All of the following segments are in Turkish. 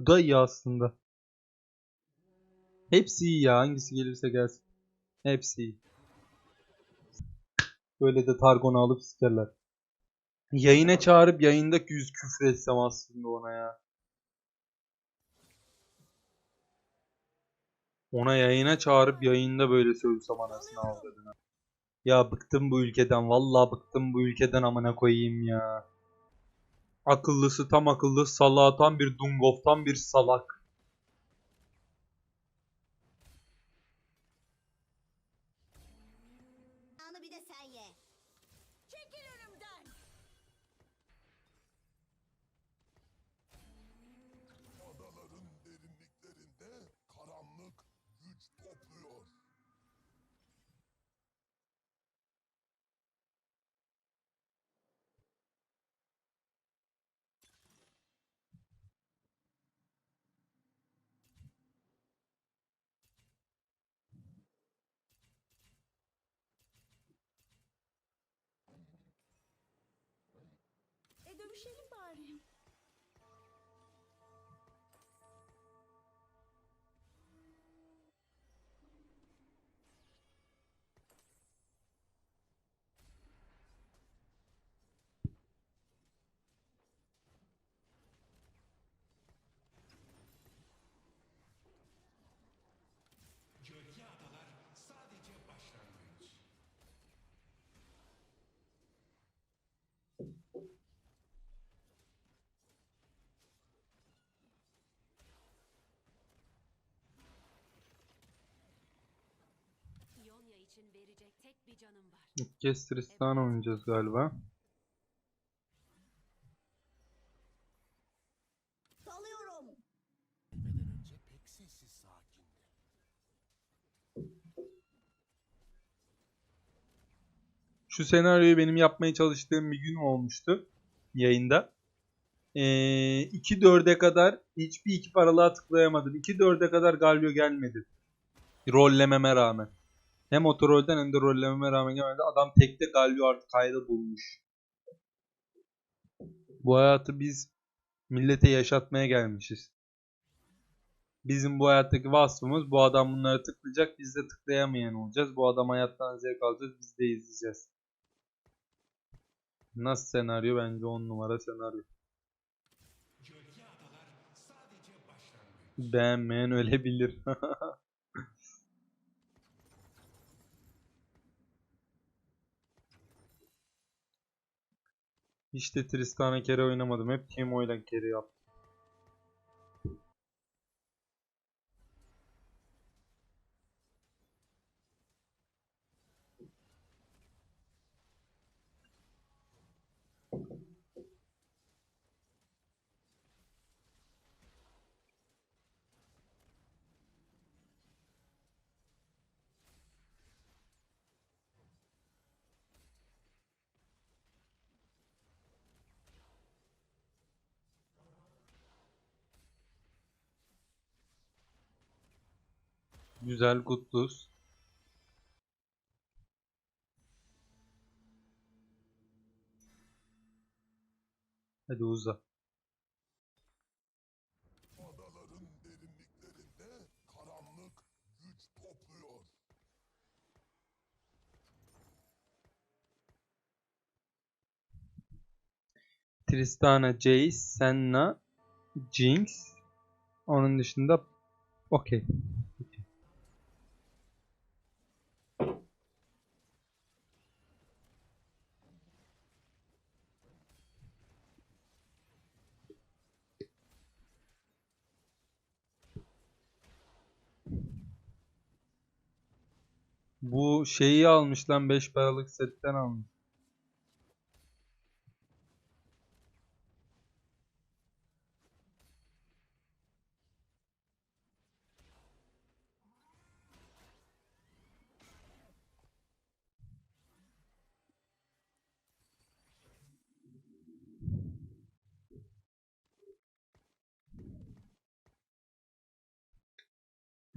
Bu da iyi aslında. Hepsi iyi ya. Hangisi gelirse gelsin. Hepsi iyi. Böyle de Targon'u alıp sikerler. Yayına çağırıp yayında yüz küfür etsem aslında ona ya. Ona yayına çağırıp yayında böyle söylesem anasını avradına. Ya bıktım bu ülkeden. Vallahi bıktım bu ülkeden amına koyayım ya. Akıllısı tam akıllı, salağı tam bir dungov, bir salak. bir İlk kez Tristan oynayacağız galiba. Dalıyorum. Gelmeden önce pek sessiz sakindi. Şu senaryoyu benim yapmaya çalıştığım bir gün olmuştu yayında. Ee, 2-4'e kadar hiçbir iki paralığa tıklayamadım. 2-4'e kadar Galio gelmedi. Rollememe rağmen. Hem otorolden hem de rollememe rağmen gelmedi. Adam tekte Galio artık kayda bulmuş. Bu hayatı biz millete yaşatmaya gelmişiz. Bizim bu hayattaki vasfımız bu adam bunları tıklayacak biz de tıklayamayan olacağız. Bu adam hayattan zevk alacağız biz de izleyeceğiz. Nasıl senaryo? Bence 10 numara senaryo. Beğenmeyen ölebilir. Hiç de Tristan'a kere oynamadım. Hep Teemo'yla kere yaptım. Güzel Kutlus. Hadi uza. Tristana, Jace, Senna, Jinx. Onun dışında okey. Bu şeyi almış lan 5 paralık setten almış.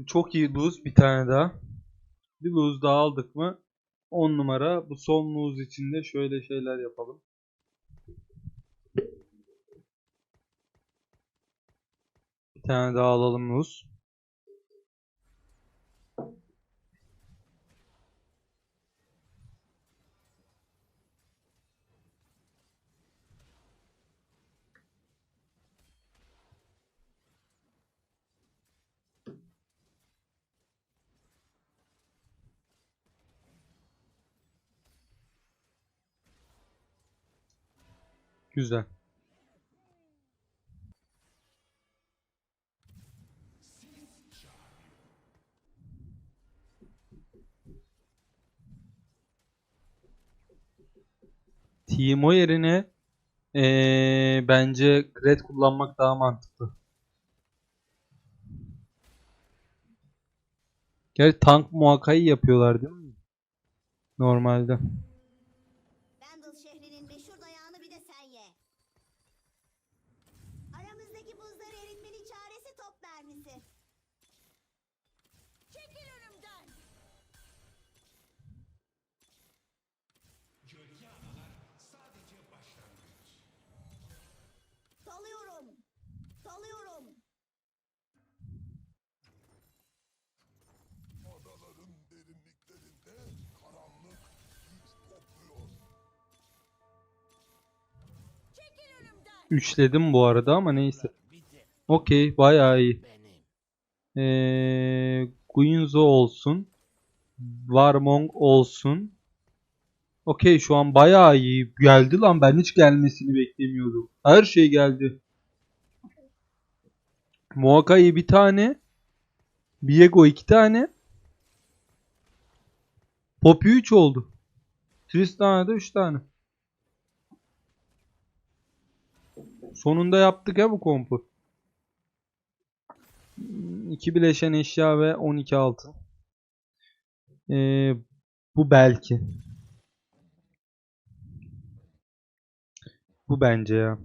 Çok iyi lose bir tane daha. Bir lose daha aldık mı 10 numara. Bu son lose için de şöyle şeyler yapalım. tane daha alalım Rus. Güzel. Timo yerine eee, bence Red kullanmak daha mantıklı. Gerçi tank muhakkayı yapıyorlar değil mi? Normalde. Üçledim bu arada ama neyse. Okey, bayağı iyi. Ee, Guinzo olsun. Warmong olsun. Okey şu an bayağı iyi. Geldi lan ben hiç gelmesini beklemiyordum. Her şey geldi. Muakai bir tane. Viego iki tane. Poppy 3 oldu. Tristana da 3 tane. Sonunda yaptık ya bu kompu. 2 bileşen eşya ve 12 altın. Ee, bu belki. Bu bence ya.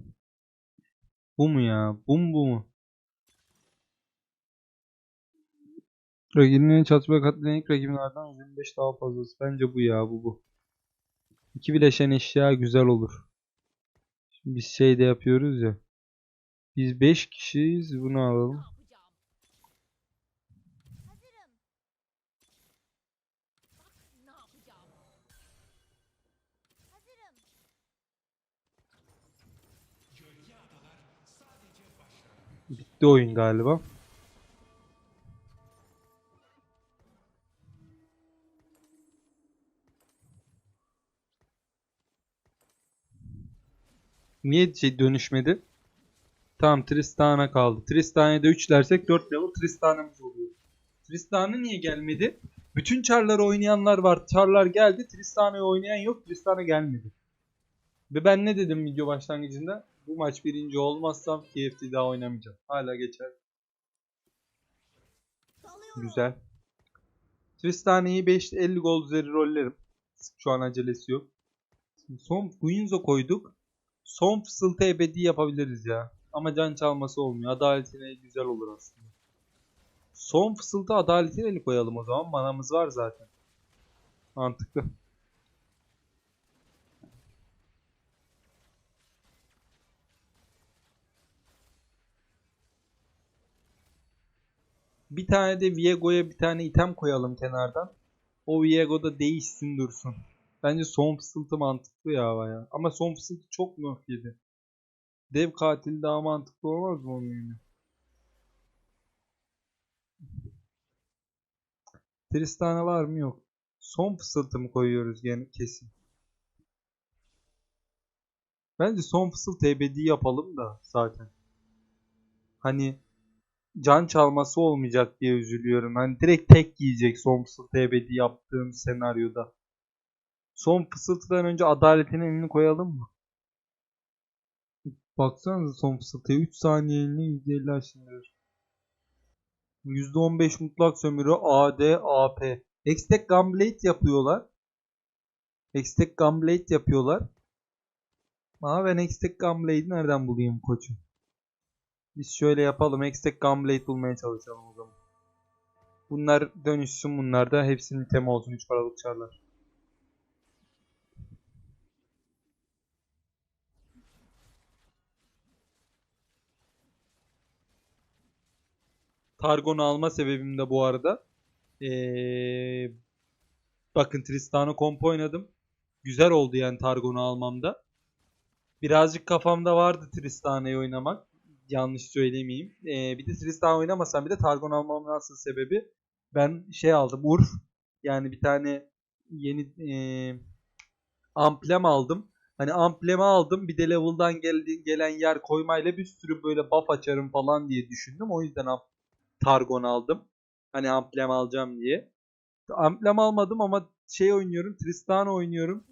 Bu mu ya? Bu mu bu mu? Rakibinin çatışmaya katılan ilk rakibinlerden 25 daha fazlası. Bence bu ya bu bu. İki bileşen eşya güzel olur. Şimdi biz şey de yapıyoruz ya. Biz 5 kişiyiz. Bunu alalım. Bitti oyun galiba. Niye şey dönüşmedi? Tamam Tristan'a kaldı. Tristan'a da 3 dersek 4 level Tristan'ımız oluyor. Tristan'a niye gelmedi? Bütün char'ları oynayanlar var. Char'lar geldi. Tristana'yı oynayan yok. Tristana gelmedi. Ve ben ne dedim video başlangıcında? Bu maç birinci olmazsam TFT daha oynamayacağım. Hala geçer. Güzel. Tristana'yı 5 50 gol üzeri rollerim. Şu an acelesi yok. Şimdi son Guinzo koyduk. Son fısıltı ebedi yapabiliriz ya. Ama can çalması olmuyor. Adaletine güzel olur aslında. Son fısıltı adaletine koyalım o zaman. Manamız var zaten. Mantıklı. Bir tane de Viego'ya bir tane item koyalım kenardan. O Viego da değişsin dursun. Bence son fısıltı mantıklı ya baya. Ama son fısıltı çok nerf yedi. Dev katil daha mantıklı olmaz mı onun yerine? Tristana var mı yok. Son fısıltı mı koyuyoruz gene kesin. Bence son fısıltı ebedi yapalım da zaten. Hani can çalması olmayacak diye üzülüyorum. Hani direkt tek yiyecek son fısıltı ebedi yaptığım senaryoda. Son fısıltıdan önce adaletin elini koyalım mı? Baksanıza son fısıltıya 3 saniye elini %50 aşınıyor. %15 mutlak sömürü AD AP. Hextech Gunblade yapıyorlar. Hextech Gunblade yapıyorlar. Ama ben Hextech Gunblade'i nereden bulayım koçum? Biz şöyle yapalım. Hextech Gunblade bulmaya çalışalım o zaman. Bunlar dönüşsün bunlar da. Hepsinin tema olsun. 3 paralık çarlar. Targon'u alma sebebim de bu arada. Ee, bakın Tristan'ı komp oynadım. Güzel oldu yani Targon'u almamda. Birazcık kafamda vardı Tristan'ı oynamak. Yanlış söylemeyeyim. Ee, bir de Tristan oynamasam bir de Targon almamın asıl sebebi ben şey aldım Urf. Yani bir tane yeni ee, amblem aldım. Hani amblemi aldım bir de level'dan geldi, gelen yer koymayla bir sürü böyle buff açarım falan diye düşündüm. O yüzden Targon aldım. Hani amblem alacağım diye. Amblem almadım ama şey oynuyorum. Tristana oynuyorum.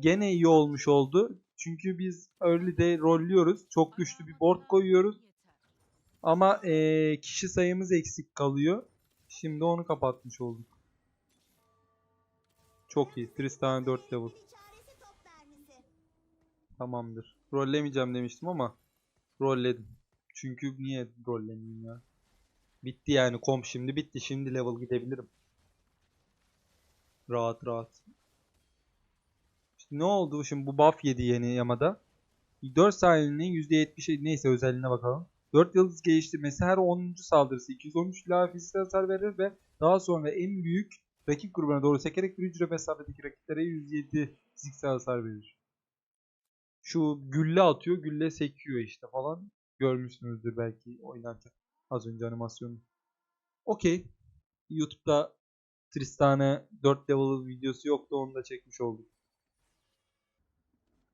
Gene iyi olmuş oldu. Çünkü biz early'de rolluyoruz. Çok güçlü bir board koyuyoruz. Ama eee, kişi sayımız eksik kalıyor. Şimdi onu kapatmış olduk. Çok iyi. Tristana 4 level. Tamamdır. Rollemeyeceğim demiştim ama rolledim. Çünkü niye rollemeyeyim ya? Bitti yani komp şimdi bitti. Şimdi level gidebilirim. Rahat rahat. İşte ne oldu? Şimdi bu buff yedi yeni Yamada. 4 saniyenin %70'i neyse özelliğine bakalım. 4 yıldız geliştirmesi her 10. saldırısı 213 lira fiziksel hasar verir ve daha sonra en büyük rakip grubuna doğru sekerek bir hücre mesafedeki rakiplere 107 fiziksel hasar verir şu gülle atıyor, gülle sekiyor işte falan. Görmüşsünüzdür belki oynarken az önce animasyonu. Okey. YouTube'da Tristan'a 4 level videosu yoktu onu da çekmiş olduk.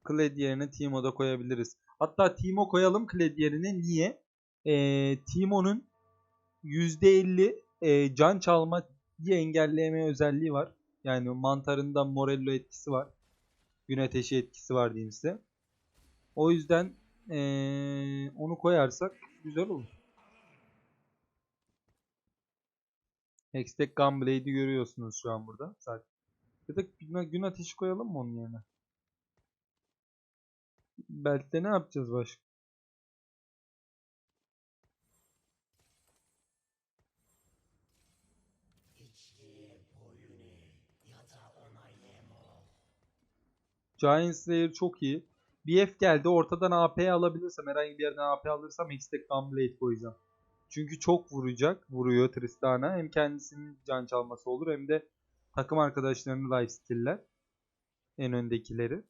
Kled yerine Teemo'da koyabiliriz. Hatta Teemo koyalım Kled yerine. Niye? Ee, Teemo'nun %50 e, can çalma engelleme özelliği var. Yani mantarında Morello etkisi var. Gün ateşi etkisi var diyeyim size. O yüzden eee, onu koyarsak güzel olur. Hextech Gunblade'i görüyorsunuz şu an burada. Zaten. Ya da gün, gün ateşi koyalım mı onun yerine? Belki ne yapacağız başka? Giant Slayer çok iyi. BF geldi. Ortadan AP alabilirsem, herhangi bir yerden AP alırsam Hextech Gunblade koyacağım. Çünkü çok vuracak. Vuruyor Tristana. Hem kendisinin can çalması olur hem de takım arkadaşlarını lifesteal'ler. En öndekileri.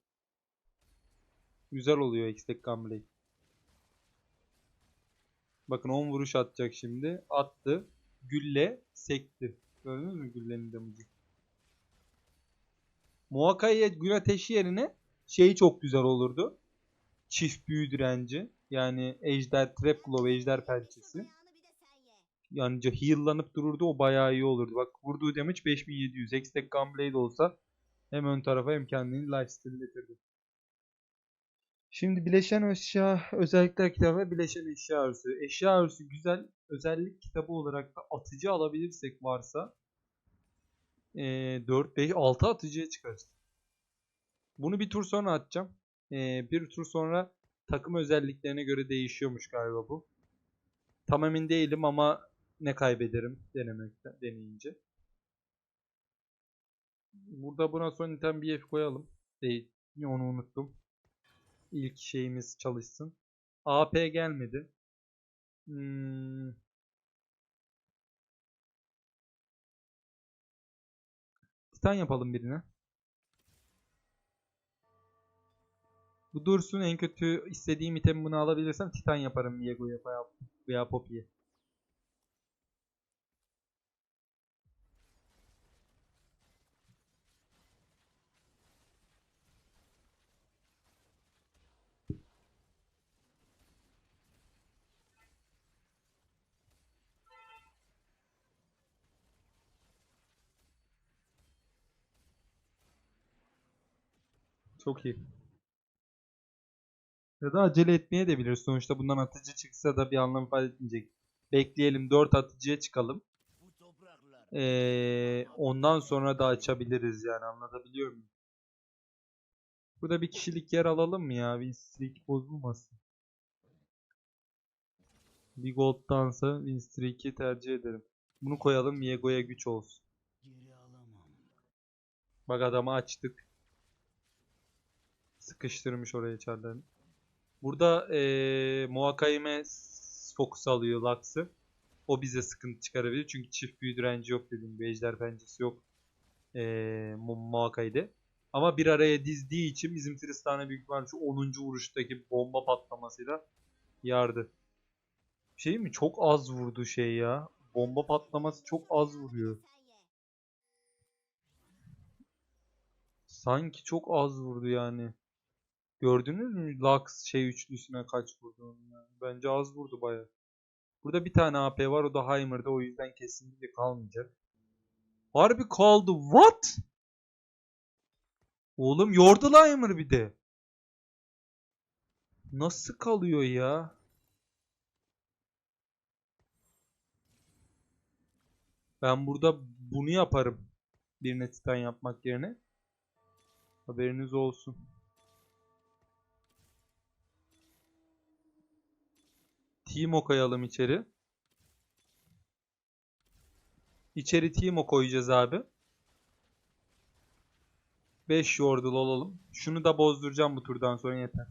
Güzel oluyor Hextech Gunblade. Bakın 10 vuruş atacak şimdi. Attı. Gülle sekti. Gördünüz mü güllenin damage'ı? Muakkai'ye gün ateşi yerine şey çok güzel olurdu. Çift büyü direnci. Yani ejder trap glove, ejder pençesi. Ayağını bir de sen ye. Yani heal'lanıp dururdu o bayağı iyi olurdu. Bak vurduğu damage 5700. Hextech Gunblade olsa hem ön tarafa hem kendini lifesteal getirdi. Şimdi bileşen eşya özellikler kitabı ve bileşen eşya örüsü. Eşya örüsü güzel özellik kitabı olarak da atıcı alabilirsek varsa ee, 4, 5, 6 atıcıya çıkarız. Bunu bir tur sonra atacağım. Ee, bir tur sonra takım özelliklerine göre değişiyormuş galiba bu. Tam emin değilim ama ne kaybederim denemekten deneyince. Burada buna son item BF koyalım. Değil. Onu unuttum. İlk şeyimiz çalışsın. AP gelmedi. Hmm. Titan yapalım birine. Bu dursun en kötü istediğim itemi bunu alabilirsem Titan yaparım Viego'ya veya, veya Poppy'ye. Çok iyi. Ya da acele etmeye de bilir. Sonuçta bundan atıcı çıksa da bir anlam ifade etmeyecek. Bekleyelim 4 atıcıya çıkalım. Ee, ondan sonra da açabiliriz yani anlatabiliyor muyum? Burada bir kişilik yer alalım mı ya? Win streak bozulmasın. Bir gold'dansa win streak'i tercih ederim. Bunu koyalım Viego'ya güç olsun. Bak adamı açtık. Sıkıştırmış oraya çarlarını. Burada ee, Muakaime fokus alıyor Lux'ı. O bize sıkıntı çıkarabilir. Çünkü çift büyü direnci yok dediğim gibi. Ejder pençesi yok. Ee, Muakkai'de. Ama bir araya dizdiği için bizim Tristan'a büyük ihtimalle şu 10. vuruştaki bomba patlamasıyla yardı. Şey mi? Çok az vurdu şey ya. Bomba patlaması çok az vuruyor. Sanki çok az vurdu yani. Gördünüz mü Lux şey üçlüsüne kaç vurdu? Yani? Bence az vurdu baya. Burada bir tane AP var o da Heimer'da o yüzden kesinlikle kalmayacak. Harbi kaldı. What? Oğlum yordu Heimer bir de. Nasıl kalıyor ya? Ben burada bunu yaparım. Birine titan yapmak yerine. Haberiniz olsun. Timo koyalım içeri. İçeri Timo koyacağız abi. 5 yordle olalım. Şunu da bozduracağım bu turdan sonra yeter.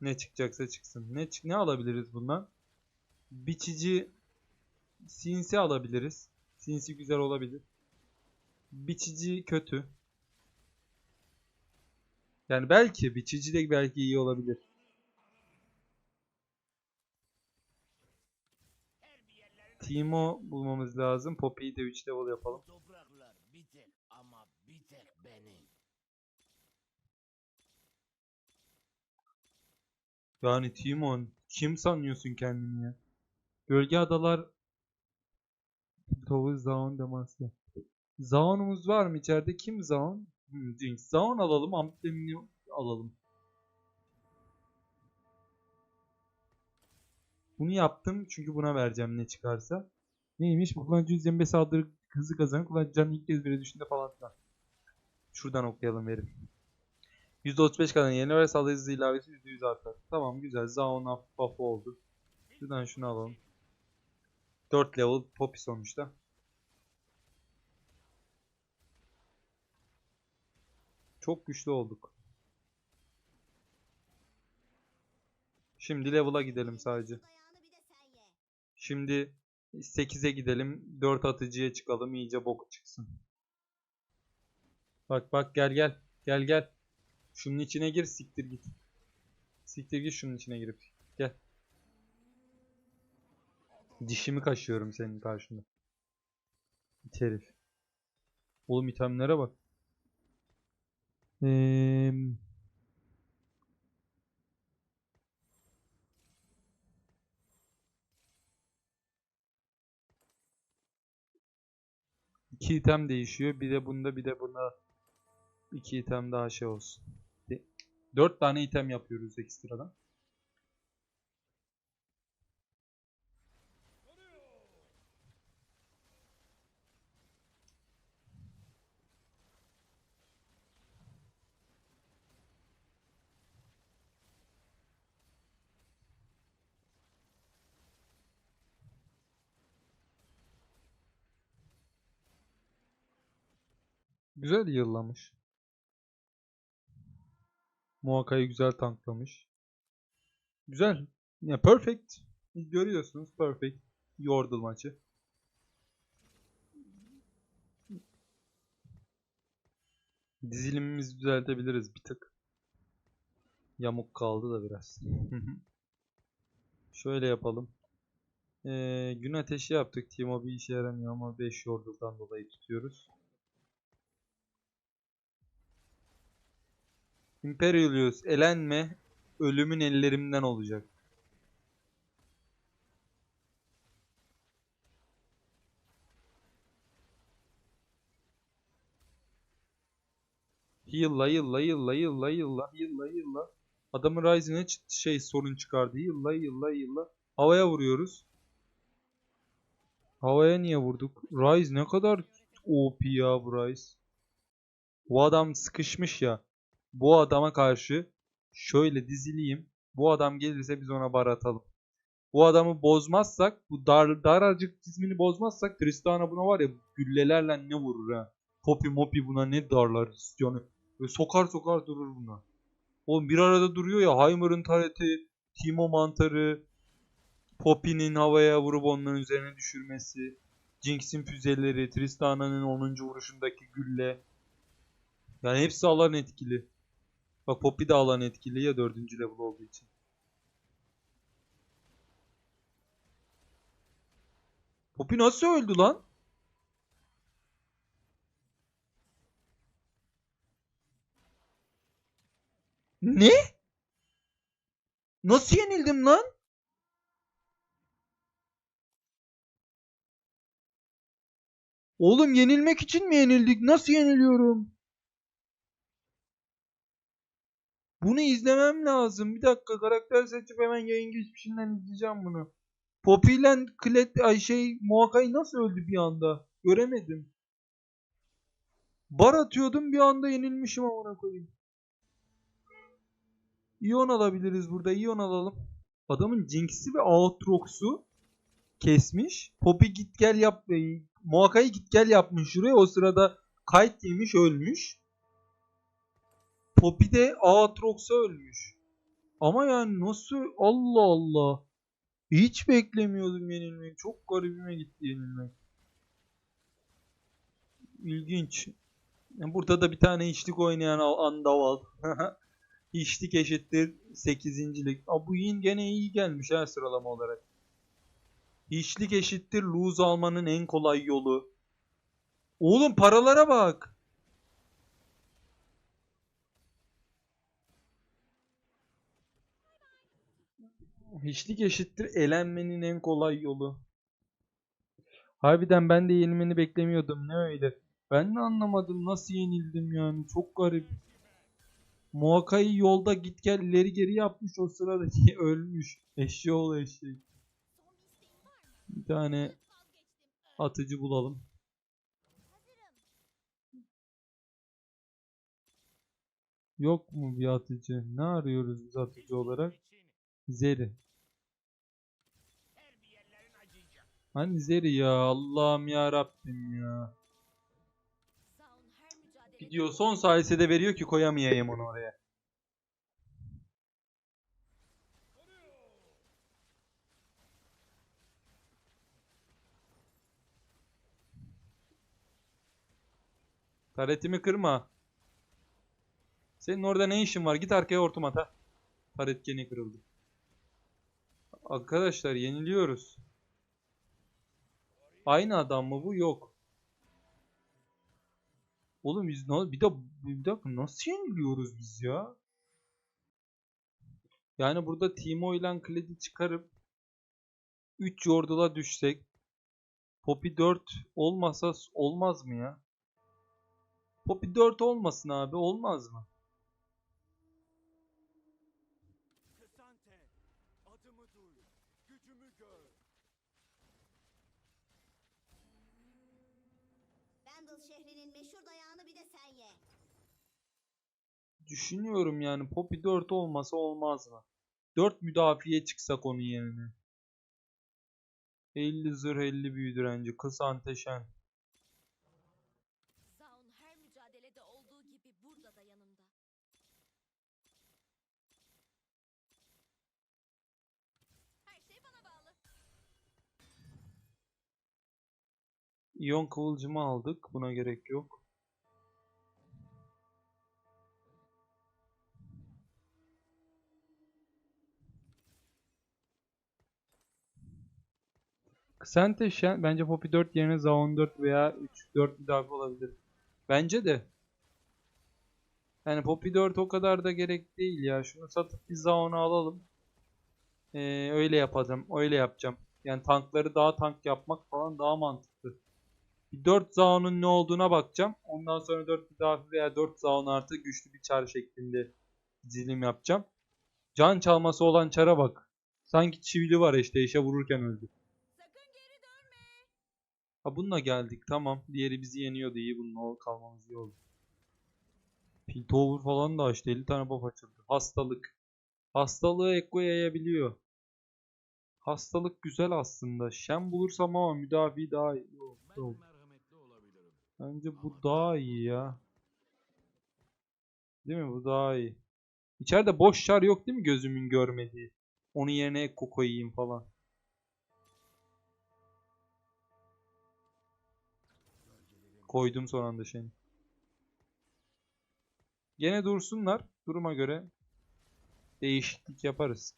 Ne çıkacaksa çıksın. Ne ne alabiliriz bundan? Biçici Sinsi alabiliriz. Sinsi güzel olabilir. Biçici kötü. Yani belki biçici de belki iyi olabilir. Timo bulmamız lazım. Poppy'yi de 3 level yapalım. Yani Timon kim sanıyorsun kendini ya? Gölge Adalar Tovuz Zaun Damasya. Zaun'umuz var mı içeride? Kim Zaun? Hmm, Jinx. Zaun alalım. Amblemini alalım. Bunu yaptım çünkü buna vereceğim ne çıkarsa. Neymiş? Bu kullanıcı 125 saldırı hızı kazanır. Kullanıcı canı ilk kez bire düşünde falan filan. Şuradan okuyalım verim. %35 kadar yeni ve saldırı hızı ilavesi %100 artar. Tamam güzel. Zaun hafif buff oldu. Şuradan şunu alalım. 4 level Poppy sonuçta. Çok güçlü olduk. Şimdi level'a gidelim sadece. Şimdi 8'e gidelim. 4 atıcıya çıkalım. iyice boku çıksın. Bak bak gel gel. Gel gel. Şunun içine gir siktir git. Siktir git şunun içine girip. Gel. Dişimi kaşıyorum senin karşında. İt herif. Oğlum itemlere bak. Eee... İki item değişiyor. Bir de bunda bir de bunda iki item daha şey olsun. Dört tane item yapıyoruz ekstradan. Güzel yıllamış. Muakka'yı güzel tanklamış. Güzel. Ya perfect. Görüyorsunuz perfect. Yordle maçı. Dizilimimizi düzeltebiliriz bir tık. Yamuk kaldı da biraz. Şöyle yapalım. Ee, gün ateşi yaptık. Timo bir işe yaramıyor ama 5 Yordle'dan dolayı tutuyoruz. Imperius elenme ölümün ellerimden olacak. Yılla yılla yılla yılla yılla yılla yılla. Adamın Ryzen'e şey sorun çıkardı. Yılla yılla yılla. Havaya vuruyoruz. Havaya niye vurduk? Ryze ne kadar OP ya bu Ryze. Bu adam sıkışmış ya. Bu adama karşı şöyle dizileyim. Bu adam gelirse biz ona bar atalım. Bu adamı bozmazsak, bu dar, daracık çizmini bozmazsak Tristana buna var ya güllelerle ne vurur ha. Poppy mopi buna ne darlar yani. Böyle sokar sokar durur buna. Oğlum bir arada duruyor ya Heimer'ın tareti, Timo mantarı, Poppy'nin havaya vurup onların üzerine düşürmesi. Jinx'in füzeleri, Tristana'nın 10. vuruşundaki gülle. Yani hepsi alan etkili. Bak Poppy de alan etkili ya 4. level olduğu için. Poppy nasıl öldü lan? Ne? Nasıl yenildim lan? Oğlum yenilmek için mi yenildik? Nasıl yeniliyorum? Bunu izlemem lazım. Bir dakika karakter seçip hemen yayın geçmişinden izleyeceğim bunu. Poppy ile Klet ay şey Muakai nasıl öldü bir anda? Göremedim. Bar atıyordum bir anda yenilmişim amına koyayım. Ion alabiliriz burada. Ion alalım. Adamın Jinx'i ve Aatrox'u kesmiş. Poppy git gel yap. Muakai git gel yapmış şuraya. O sırada kayıt yemiş ölmüş. Poppy de Aatrox'a ölmüş. Ama yani nasıl Allah Allah. Hiç beklemiyordum yenilmeyi. Çok garibime gitti yenilmek. İlginç. Burada da bir tane içlik oynayan Andaval. İçlik eşittir 8. lig. Aa, bu yine gene iyi gelmiş ha sıralama olarak. İçlik eşittir lose almanın en kolay yolu. Oğlum paralara bak. Hiçlik eşittir elenmenin en kolay yolu. Harbiden ben de yenilmeni beklemiyordum. Ne öyle? Ben de anlamadım nasıl yenildim yani. Çok garip. Muakai yolda git gel ileri geri yapmış o sırada ölmüş. Eşeğoğlu eşek. Bir tane atıcı bulalım. Yok mu bir atıcı? Ne arıyoruz biz atıcı olarak? Zeri. Hani Zeri ya Allah'ım ya Rabbim ya. Gidiyor son sayesinde veriyor ki koyamayayım onu oraya. Taretimi kırma. Senin orada ne işin var? Git arkaya hortum at ha. Taret gene kırıldı. Arkadaşlar yeniliyoruz. Aynı adam mı bu? Yok. Oğlum biz bir de bir dakika nasıl yeniliyoruz biz ya? Yani burada Timo ile Kledi çıkarıp 3 yordula düşsek Poppy 4 olmasa olmaz mı ya? Poppy 4 olmasın abi olmaz mı? Vandal şehrinin meşhur dayağını bir de sen ye. Düşünüyorum yani Poppy 4 olmasa olmaz mı? 4 müdafiye çıksak onun yerine. 50 zırh 50 büyü direnci. Kız anteşen. İyon kıvılcımı aldık. Buna gerek yok. Ksanteşen bence Poppy 4 yerine Zaun 4 veya 3 4 müdafi olabilir. Bence de. Yani Poppy 4 o kadar da gerek değil ya. Şunu satıp bir Zaun'u alalım. Ee, öyle yapacağım. Öyle yapacağım. Yani tankları daha tank yapmak falan daha mantıklı. Bir 4 Zaun'un ne olduğuna bakacağım. Ondan sonra 4 müdafi veya 4 Zaun artı güçlü bir çar şeklinde dizilim yapacağım. Can çalması olan çara bak. Sanki çivili var işte işe vururken öldü. Sakın geri dönme. Ha bununla geldik tamam. Diğeri bizi yeniyordu iyi bununla kalmamız iyi oldu. Piltover falan da açtı 50 tane buff açıldı. Hastalık. Hastalığı Ekko yayabiliyor. Hastalık güzel aslında. Şen bulursam ama müdafi daha iyi. Yok, Bence bu daha iyi ya. Değil mi? Bu daha iyi. İçeride boş çar yok değil mi gözümün görmediği? Onun yerine Ekko koyayım falan. Koydum son anda şeyini. Gene dursunlar. Duruma göre değişiklik yaparız.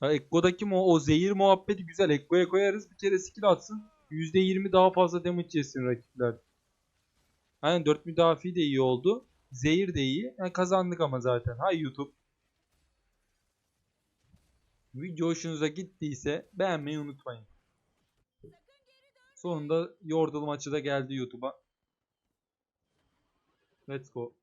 Ha Ekko'daki mu o zehir muhabbeti güzel. Ekko'ya koyarız. Bir kere skill atsın. %20 daha fazla damage yesin rakipler. Aynen 4 müdafi de iyi oldu. Zehir de iyi. Yani kazandık ama zaten. Hay YouTube. Video hoşunuza gittiyse beğenmeyi unutmayın. Sonunda Yordle maçı da geldi YouTube'a. Let's go.